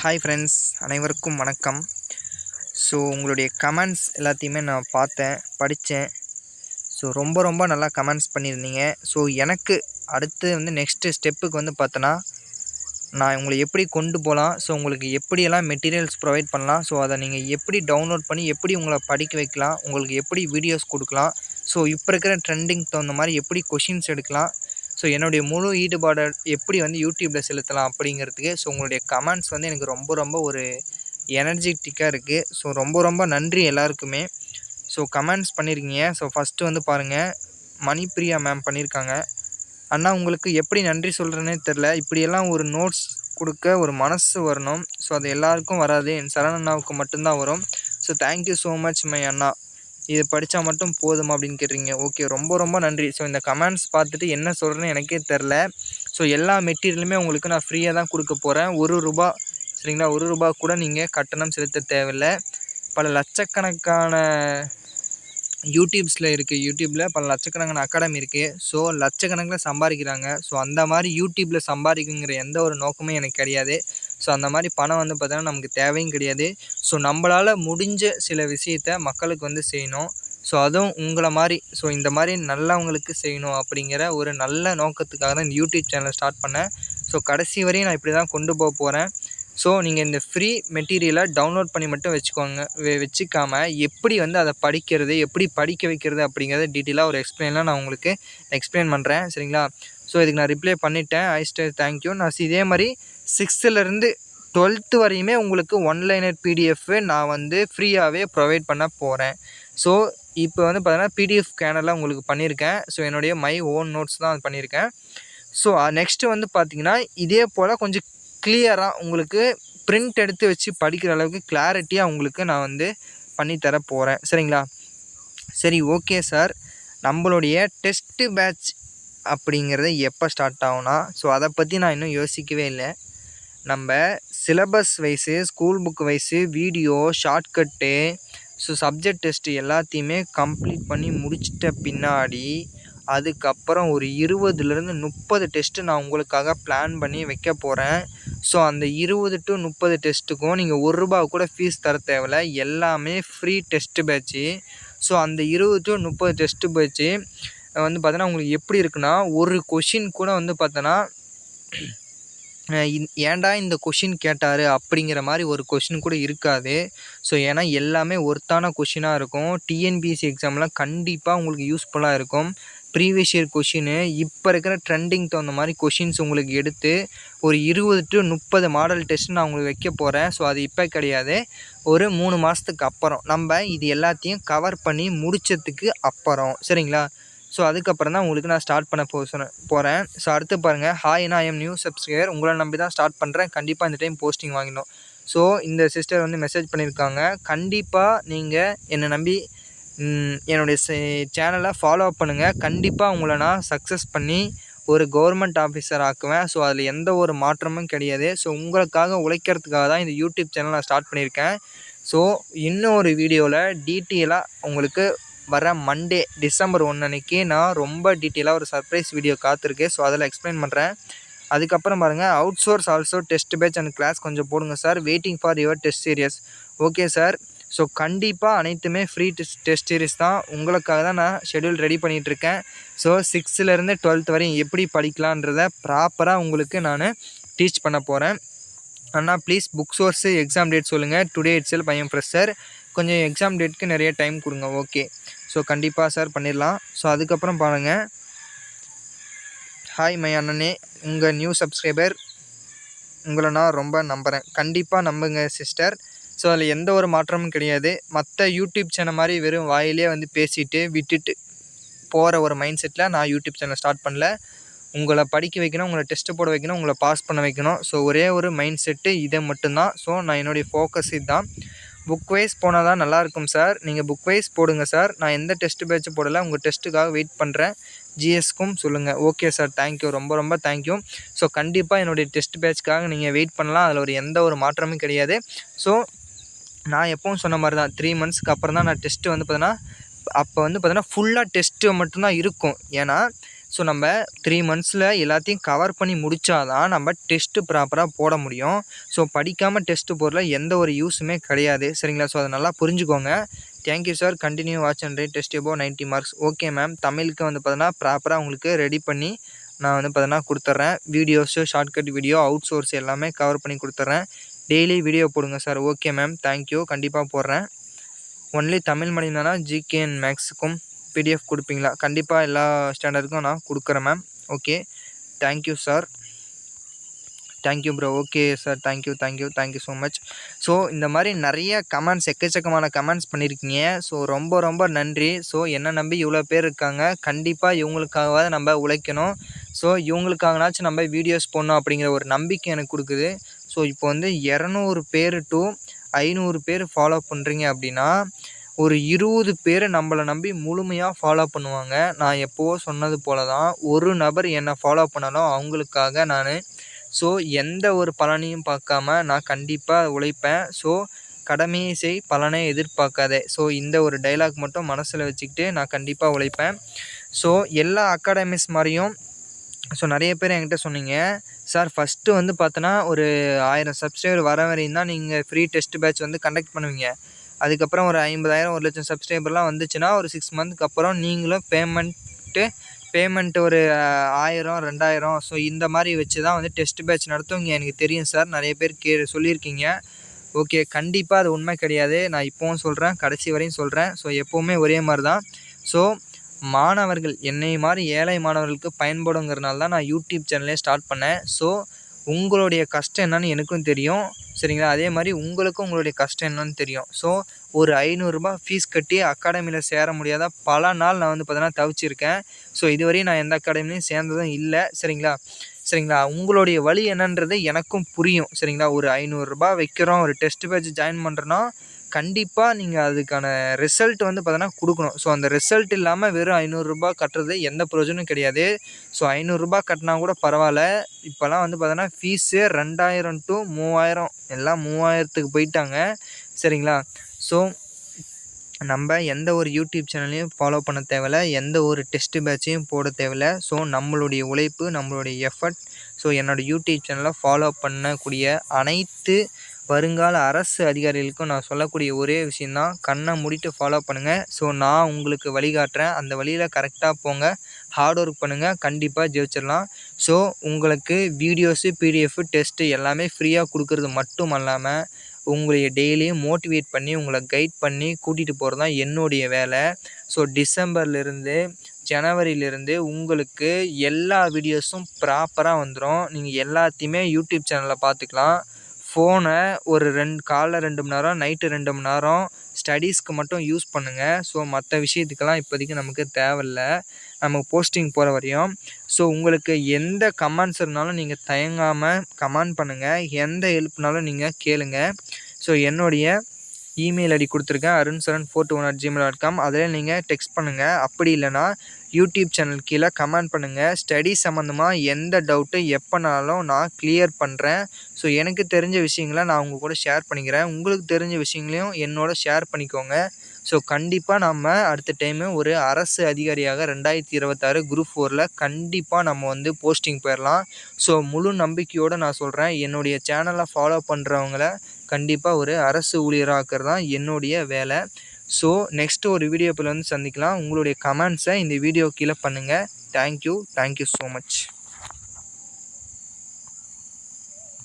Hi friends அனைவருக்கும் வணக்கம். So உங்களுடைய கமெண்ட்ஸ் எல்லாத்தையுமே நான் பார்த்தேன் படித்தேன். ஸோ ரொம்ப ரொம்ப நல்லா கமெண்ட்ஸ் பண்ணியிருந்தீங்க. ஸோ எனக்கு அடுத்து வந்து நெக்ஸ்ட்டு ஸ்டெப்புக்கு வந்து பார்த்தோன்னா நான் உங்களை எப்படி கொண்டு போகலாம்? ஸோ உங்களுக்கு எப்படியெல்லாம் மெட்டீரியல்ஸ் ப்ரொவைட் பண்ணலாம்? ஸோ அதை நீங்கள் எப்படி டவுன்லோட் பண்ணி எப்படி உங்களை படிக்க வைக்கலாம்? உங்களுக்கு எப்படி வீடியோஸ் கொடுக்கலாம்? ஸோ இப்போ இருக்கிற ட்ரெண்டிங் தகுந்த மாதிரி எப்படி கொஷின்ஸ் எடுக்கலாம்? ஸோ என்னுடைய முழு ஈடுபாடை எப்படி வந்து யூடியூப்பில் செலுத்தலாம் அப்படிங்கிறதுக்கு ஸோ உங்களுடைய கமெண்ட்ஸ் வந்து எனக்கு ரொம்ப ரொம்ப ஒரு எனர்ஜெட்டிக்காக இருக்குது ஸோ ரொம்ப ரொம்ப நன்றி எல்லாருக்குமே. ஸோ கமெண்ட்ஸ் பண்ணியிருக்கீங்க ஸோ ஃபஸ்ட்டு வந்து பாருங்கள் மணிப்பிரியா மேம் பண்ணியிருக்காங்க அண்ணா உங்களுக்கு எப்படி நன்றி சொல்கிறேனே தெரில இப்படியெல்லாம் ஒரு நோட்ஸ் கொடுக்க ஒரு மனசு வரணும். ஸோ அது எல்லாருக்கும் வராது. என் சரண் அண்ணாவுக்கு மட்டும்தான் வரும். So thank you so much my அண்ணா. இதை படித்தா மட்டும் போதுமா அப்படின்னு கேட்குறீங்க ஓகே ரொம்ப ரொம்ப நன்றி. ஸோ இந்த கமெண்ட்ஸ் பார்த்துட்டு என்ன சொல்கிறேன்னு எனக்கே தெரில ஸோ எல்லா மெட்டீரியலுமே உங்களுக்கு நான் ஃப்ரீயாக தான் கொடுக்க போகிறேன் ஒரு ரூபா சரிங்களா? ஒரு ரூபா கூட நீங்கள் கட்டணம் செலுத்த தேவையில்லை. பல லட்சக்கணக்கான யூடியூப்ஸில் இருக்குது யூடியூப்பில் பல லட்சக்கணக்கான அகாடமி இருக்குது ஸோ லட்சக்கணக்கில் சம்பாதிக்கிறாங்க. ஸோ அந்த மாதிரி யூடியூப்பில் சம்பாதிக்குங்கிற எந்த ஒரு நோக்கமும் எனக்கு கிடையாது. ஸோ அந்த மாதிரி பணம் வந்து பார்த்தோன்னா நமக்கு தேவையும் கிடையாது. ஸோ நம்மளால் முடிஞ்ச சில விஷயத்த மக்களுக்கு வந்து செய்யணும். ஸோ அதுவும் உங்களை மாதிரி ஸோ இந்த மாதிரி நல்லவங்களுக்கு செய்யணும் அப்படிங்கிற ஒரு நல்ல நோக்கத்துக்காக தான் இந்த யூடியூப் சேனலை ஸ்டார்ட் பண்ணேன். ஸோ கடைசி வரையும் நான் இப்படி தான் கொண்டு போக போகிறேன் ஸோ நீங்கள் இந்த ஃப்ரீ மெட்டீரியலை டவுன்லோட் பண்ணி மட்டும் வச்சுக்கோங்க வச்சுக்காம எப்படி வந்து அதை படிக்கிறது எப்படி படிக்க வைக்கிறது அப்படிங்கிறத டீட்டெயிலாக ஒரு எக்ஸ்பிளைன்லாம் நான் உங்களுக்கு எக்ஸ்பிளைன் பண்ணுறேன் சரிங்களா? ஸோ இதுக்கு நான் ரிப்ளை பண்ணிட்டேன். ஐஸ்டே தேங்க்யூ நான் இதே மாதிரி சிக்ஸ்த்துலேருந்து டுவெல்த்து வரையுமே உங்களுக்கு ஒன்லைனர் பிடிஎஃப் நான் வந்து ஃப்ரீயாகவே ப்ரொவைட் பண்ண போகிறேன் ஸோ இப்போ வந்து பார்த்தீங்கன்னா பிடிஎஃப் ஸ்கேனரில் உங்களுக்கு பண்ணியிருக்கேன் ஸோ என்னுடைய மை ஓன் நோட்ஸ் தான் பண்ணியிருக்கேன் ஸோ நெக்ஸ்ட்டு வந்து பார்த்தீங்கன்னா இதே போல் கொஞ்சம் கிளியராக உங்களுக்கு பிரிண்ட் எடுத்து வச்சு படிக்கிற அளவுக்கு கிளாரிட்டியாக உங்களுக்கு நான் வந்து பண்ணித்தர போகிறேன் சரிங்களா? சரி ஓகே சார் நம்மளுடைய டெஸ்ட்டு பேட்ச் அப்படிங்கிறது எப்போ ஸ்டார்ட் ஆகும்னா? ஸோ அதை பற்றி நான் இன்னும் யோசிக்கவே இல்லை. நம்ம syllabus wise school book wise video shortcut so subject test எல்லாத்தையுமே கம்ப்ளீட் பண்ணி முடிச்சிட்ட பின்னாடி அதுக்கப்புறம் ஒரு இருபதுலேருந்து முப்பது டெஸ்ட்டு நான் உங்களுக்காக பிளான் பண்ணி வைக்க போகிறேன் ஸோ அந்த இருபது டு முப்பது டெஸ்ட்டுக்கும் நீங்கள் ஒரு ரூபா கூட ஃபீஸ் தர தேவையில்ல. எல்லாமே ஃப்ரீ டெஸ்ட்டு பேட்ச்சு ஸோ அந்த இருபது டு முப்பது டெஸ்ட்டு பேட்ச்சு வந்து பார்த்தோன்னா உங்களுக்கு எப்படி இருக்குன்னா ஒரு கொஷின் கூட வந்து பார்த்தோன்னா ஏன்டா இந்த கொஷின் கேட்டார் அப்படிங்கிற மாதிரி ஒரு கொஷின் கூட இருக்காது. ஸோ ஏன்னா எல்லாமே ஒர்த்தான கொஷினாக இருக்கும். டிஎன்பிஎஸ்சி எக்ஸாம்லாம் கண்டிப்பாக உங்களுக்கு யூஸ்ஃபுல்லாக இருக்கும். ப்ரீவியஸ் இயர் கொஷினு இப்போ இருக்கிற ட்ரெண்டிங் தகுந்த மாதிரி கொஷின்ஸ் உங்களுக்கு எடுத்து ஒரு இருபது டு முப்பது மாடல் டெஸ்ட் நான் உங்களுக்கு வைக்க போகிறேன் ஸோ அது இப்போ கிடையாது. ஒரு மூணு மாதத்துக்கு அப்புறம். நம்ம இது எல்லாத்தையும் கவர் பண்ணி முடித்ததுக்கு அப்புறம். சரிங்களா? ஸோ அதுக்கப்புறம் தான் உங்களுக்கு நான் ஸ்டார்ட் பண்ண போ சொன்ன போகிறேன் ஸோ அடுத்து பாருங்கள் ஹாய் நான் எம் நியூ சப்ஸ்கிரைபர் உங்களை நம்பி தான் ஸ்டார்ட் பண்ணுறேன் கண்டிப்பாக இந்த டைம் போஸ்டிங் வாங்கினோம் ஸோ இந்த சிஸ்டர் வந்து மெசேஜ் பண்ணியிருக்காங்க. கண்டிப்பாக நீங்கள் என்னை நம்பி என்னுடைய சேனலை ஃபாலோ அப் பண்ணுங்கள் கண்டிப்பாக உங்களை நான் சக்ஸஸ் பண்ணி ஒரு கவர்மெண்ட் ஆஃபீஸர் ஆக்குவேன். ஸோ அதில் எந்த ஒரு மாற்றமும் கிடையாது. ஸோ உங்களுக்காக உழைக்கிறதுக்காக தான் இந்த யூடியூப் சேனல் நான் ஸ்டார்ட் பண்ணியிருக்கேன். ஸோ இன்னொரு வீடியோவில் டீட்டெயிலாக உங்களுக்கு வர மண்டே டிசம்பர் ஒன்று அன்றைக்கி நான் ரொம்ப டீட்டெயிலாக ஒரு சர்ப்ரைஸ் வீடியோ காத்திருக்கேன். ஸோ அதில் எக்ஸ்பிளைன் பண்ணுறேன் அதுக்கப்புறம் பாருங்கள் out source also test batch and class கொஞ்சம் போடுங்க sir waiting for your test series okay sir so கண்டிப்பாக அனைத்துமே ஃப்ரீ டெஸ்ட் டெஸ்ட் சீரிஸ் தான். உங்களுக்காக தான் நான் ஷெட்யூல் ரெடி பண்ணிகிட்ருக்கேன் ஸோ சிக்ஸ்த்துலேருந்து டுவெல்த் வரையும் எப்படி படிக்கலான்றத ப்ராப்பராக உங்களுக்கு நான் டீச் பண்ண போகிறேன் அண்ணா please book source exam date சொல்லுங்கள் டுடே இட்ஸ் எல் பையன் ப்ரெஷர் கொஞ்சம் எக்ஸாம் டேட்டுக்கு நிறைய டைம் கொடுங்க. ஓகே ஸோ கண்டிப்பாக சார் பண்ணிடலாம். ஸோ அதுக்கப்புறம் பாருங்கள் ஹாய் மை அண்ணனே. உங்கள் நியூ சப்ஸ்கிரைபர் உங்களை நான் ரொம்ப நம்புகிறேன் கண்டிப்பாக நம்புங்க சிஸ்டர் ஸோ அதில் எந்த ஒரு மாற்றமும் கிடையாது. மற்ற யூடியூப் சேனல் மாதிரி வெறும் வாயிலே வந்து பேசிட்டு விட்டுட்டு போகிற ஒரு மைண்ட் செட்டில் நான் யூடியூப் சேனல் ஸ்டார்ட் பண்ணல. உங்களை படிக்க வைக்கணும் உங்களை டெஸ்ட்டு போட வைக்கணும் உங்களை பாஸ் பண்ண வைக்கணும். ஸோ ஒரே ஒரு மைண்ட் செட்டு இதை மட்டும்தான். ஸோ நான் என்னுடைய ஃபோக்கஸ் இதுதான். புக் வைஸ் போனால் தான் நல்லாயிருக்கும் சார் நீங்கள் புக் வைஸ் போடுங்க சார் நான் எந்த டெஸ்ட் பேட்ச் போடலை உங்கள் டெஸ்ட்டுக்காக வெயிட் பண்ணுறேன் ஜிஎஸ்க்கும் சொல்லுங்கள் ஓகே சார் தேங்க்யூ ரொம்ப ரொம்ப தேங்க்யூ ஸோ கண்டிப்பாக என்னுடைய டெஸ்ட் பேட்ச்க்காக நீங்கள் வெயிட் பண்ணலாம். அதில் ஒரு எந்த ஒரு மாற்றமும் கிடையாது. ஸோ நான் எப்பவும் சொன்ன மாதிரி தான். த்ரீ மந்த்ஸ்க்கு அப்புறம் தான் நான் டெஸ்ட்டு வந்து பார்த்தீங்கன்னா அப்போ வந்து பார்த்தீங்கன்னா ஃபுல்லாக டெஸ்ட்டு மட்டும்தான் இருக்கும். ஏன்னா ஸோ நம்ம த்ரீ மந்த்ஸில் எல்லாத்தையும் கவர் பண்ணி முடித்தா தான் நம்ம டெஸ்ட்டு ப்ராப்பராக போட முடியும். ஸோ படிக்காமல் டெஸ்ட்டு போடல எந்த ஒரு யூஸுமே கிடையாது. சரிங்களா? ஸோ அதை நல்லா புரிஞ்சுக்கோங்க. Thank you sir continue watch and rate test above ninety marks okay ma'am தமிழுக்கு வந்து பார்த்தீங்கன்னா ப்ராப்பராக உங்களுக்கு ரெடி பண்ணி நான் வந்து பார்த்தீங்கன்னா கொடுத்துட்றேன் videos shortcut video out source எல்லாமே கவர் பண்ணி கொடுத்துட்றேன் டெய்லி வீடியோ போடுங்க sir okay ma'am thank you கண்டிப்பாக போடுறேன். ஒன்லி தமிழ் மீடியம் தானே மேக்ஸுக்கும் பிடிஎஃப் கொடுப்பீங்களா? கண்டிப்பாக எல்லா ஸ்டாண்டர்டுக்கும் நான் கொடுக்குறேன் ma'am okay thank you sir thank you bro okay sir thank you thank you thank you so much so இந்த மாதிரி நிறைய கமெண்ட்ஸ் எக்கச்சக்கமான கமெண்ட்ஸ் பண்ணியிருக்கீங்க ஸோ ரொம்ப ரொம்ப நன்றி. ஸோ என்னை நம்பி இவ்வளோ பேர் இருக்காங்க? கண்டிப்பாக இவங்களுக்காகவாது நம்ம உழைக்கணும். ஸோ இவங்களுக்காகனாச்சும் நம்ம வீடியோஸ் போடணும் அப்படிங்கிற ஒரு நம்பிக்கை எனக்கு கொடுக்குது. ஸோ இப்போ வந்து இரநூறு பேர் டு ஐநூறு பேர் ஃபாலோ பண்ணுறீங்க அப்படின்னா ஒரு இருபது பேர் நம்மளை நம்பி முழுமையாக ஃபாலோ பண்ணுவாங்க. நான் எப்போவோ சொன்னது போல தான் ஒரு நபர் என்னை ஃபாலோ பண்ணாலும் அவங்களுக்காக நான் ஸோ எந்த ஒரு பலனையும் பார்க்காம நான் கண்டிப்பாக உழைப்பேன். ஸோ கடமையை செய் பலனை எதிர்பார்க்காதே. ஸோ இந்த ஒரு டைலாக் மட்டும் மனசில் வச்சுக்கிட்டு நான் கண்டிப்பாக உழைப்பேன். ஸோ எல்லா அகாடமிஸ் மாதிரியும் ஸோ நிறைய பேர் என்கிட்ட சொன்னீங்க. சார் ஃபஸ்ட்டு வந்து பார்த்தோன்னா ஒரு ஆயிரம் சப்ஸ்கிரைபர் வர வரையும் தான் நீங்கள் ஃப்ரீ டெஸ்ட் பேட்ச் வந்து கண்டக்ட் பண்ணுவீங்க. அதுக்கப்புறம் ஒரு ஐம்பதாயிரம் ஒரு லட்சம் சப்ஸ்கிரைபர்லாம் வந்துச்சுன்னா ஒரு சிக்ஸ் மந்த்துக்கு அப்புறம் நீங்களும் பேமெண்ட்டு பேமெண்ட் ஒரு ஆயிரம் ரெண்டாயிரம். ஸோ இந்த மாதிரி வச்சு தான் வந்து டெஸ்ட் பேட்ச் நடத்துவீங்க எனக்கு தெரியும் சார் நிறைய பேர் கே சொல்லியிருக்கீங்க. ஓகே கண்டிப்பாக அது உண்மை கிடையாது. நான் இப்போவும் சொல்கிறேன் கடைசி வரையும் சொல்கிறேன் ஸோ எப்போவுமே ஒரே மாதிரி தான் ஸோ மாணவர்கள் என்னை மாதிரி ஏழை மாணவர்களுக்கு பயன்படுங்கிறனால தான் நான் யூடியூப் சேனலே ஸ்டார்ட் பண்ணேன். ஸோ உங்களுடைய கஷ்டம் என்னன்னு எனக்கும் தெரியும். சரிங்களா? அதே மாதிரி உங்களுக்கும் உங்களுடைய கஷ்டம் என்னன்னு தெரியும். ஸோ ஒரு ஐநூறுரூபா ஃபீஸ் கட்டி அகாடமியில் சேர முடியாத? பல நாள் நான் வந்து பார்த்தீங்கன்னா தவிச்சிருக்கேன். ஸோ இதுவரையும் நான் எந்த அகாடமிலையும் சேர்ந்ததும் இல்லை. சரிங்களா? சரிங்களா? உங்களுடைய வழி என்னன்றது எனக்கும் புரியும். சரிங்களா? ஒரு ஐநூறுரூபா வைக்கிறோம். ஒரு டெஸ்ட் பேட்ச் ஜாயின் பண்ணுறோன்னா கண்டிப்பாக நீங்கள் அதுக்கான ரிசல்ட் வந்து பார்த்தோன்னா கொடுக்கணும். ஸோ அந்த ரிசல்ட் இல்லாமல் வெறும் ஐநூறுரூபா கட்டுறது எந்த பிரயோஜனம் கிடையாது. ஸோ ஐநூறுரூபா கட்டினா கூட பரவாயில்ல. இப்போல்லாம் வந்து பார்த்தோன்னா ஃபீஸு ரெண்டாயிரம் டு மூவாயிரம். எல்லாம் மூவாயிரத்துக்கு போயிட்டாங்க. சரிங்களா? ஸோ நம்ம எந்த ஒரு யூடியூப் சேனலையும் ஃபாலோ பண்ண தேவையில்ல. எந்த ஒரு டெஸ்ட்டு பேட்சையும் போட தேவையில்ல. ஸோ நம்மளுடைய உழைப்பு நம்மளுடைய எஃபர்ட் ஸோ என்னோடய யூடியூப் சேனலை ஃபாலோ பண்ணக்கூடிய அனைத்து வருங்கால அரசு அதிகாரிகளுக்கும் நான் சொல்லக்கூடிய ஒரே விஷயந்தான் கண்ணை மூடிட்டு ஃபாலோ பண்ணுங்கள் ஸோ நான் உங்களுக்கு வழிகாட்டுறேன். அந்த வழியில் கரெக்டாக போங்க. ஹார்ட் ஒர்க் பண்ணுங்கள் கண்டிப்பாக ஜெயிச்சிடலாம். ஸோ உங்களுக்கு வீடியோஸு பிடிஎஃப் டெஸ்ட்டு எல்லாமே ஃப்ரீயாக கொடுக்குறது மட்டும் அல்லாமல் உங்களை டெய்லியும் மோட்டிவேட் பண்ணி உங்களை கைட் பண்ணி கூட்டிகிட்டு போகிறது தான் என்னுடைய வேலை. ஸோ டிசம்பர்லேருந்து ஜனவரியிலேருந்து உங்களுக்கு எல்லா வீடியோஸும் ப்ராப்பராக வந்துடும் நீங்கள் எல்லாத்தையுமே யூடியூப் சேனலில் பார்த்துக்கலாம். ஃபோனை ஒரு ரெண்டு காலைல ரெண்டு மணி நேரம் நைட்டு ரெண்டு மணி நேரம் ஸ்டடீஸ்க்கு மட்டும் யூஸ் பண்ணுங்கள் ஸோ மற்ற விஷயத்துக்கெல்லாம் இப்போதைக்கு நமக்கு தேவையில்ல. நம்ம போஸ்டிங் போகிற வரையும். ஸோ உங்களுக்கு எந்த கமெண்ட்ஸ் இருந்தாலும் நீங்கள் தயங்காமல் கமெண்ட் பண்ணுங்கள் எந்த ஹெல்ப்னாலும் நீங்கள் கேளுங்கள் ஸோ என்னுடைய இமெயில் ஐடி கொடுத்துருக்கேன் Arun Saran four two one at Gmail dot com அதில் நீங்கள் டெக்ஸ்ட் பண்ணுங்கள் அப்படி இல்லைனா யூடியூப் சேனல் கீழே கமெண்ட் பண்ணுங்கள் ஸ்டடி சம்மந்தமாக எந்த டவுட்டு எப்போனாலும் நான் கிளியர் பண்ணுறேன் ஸோ எனக்கு தெரிஞ்ச விஷயங்களை நான் உங்கள் கூட ஷேர் பண்ணிக்கிறேன். உங்களுக்கு தெரிஞ்ச விஷயங்களையும் என்னோட ஷேர் பண்ணிக்கோங்க. ஸோ கண்டிப்பாக நம்ம அடுத்த டைமு ஒரு அரசு அதிகாரியாக ரெண்டாயிரத்தி இருபத்தாறு குரூப் ஃபோரில் கண்டிப்பாக நம்ம வந்து போஸ்டிங் போயிடலாம் ஸோ முழு நம்பிக்கையோடு நான் சொல்கிறேன் என்னுடைய சேனலை ஃபாலோ பண்ணுறவங்கள கண்டிப்பாக ஒரு அரசு ஊழியராக்கிறது தான் என்னுடைய வேலை. ஸோ நெக்ஸ்ட்டு ஒரு வீடியோப்பில் வந்து சந்திக்கலாம். உங்களுடைய கமெண்ட்ஸை இந்த வீடியோ கீழே பண்ணுங்கள் தேங்க்யூ தேங்க்யூ ஸோ மச்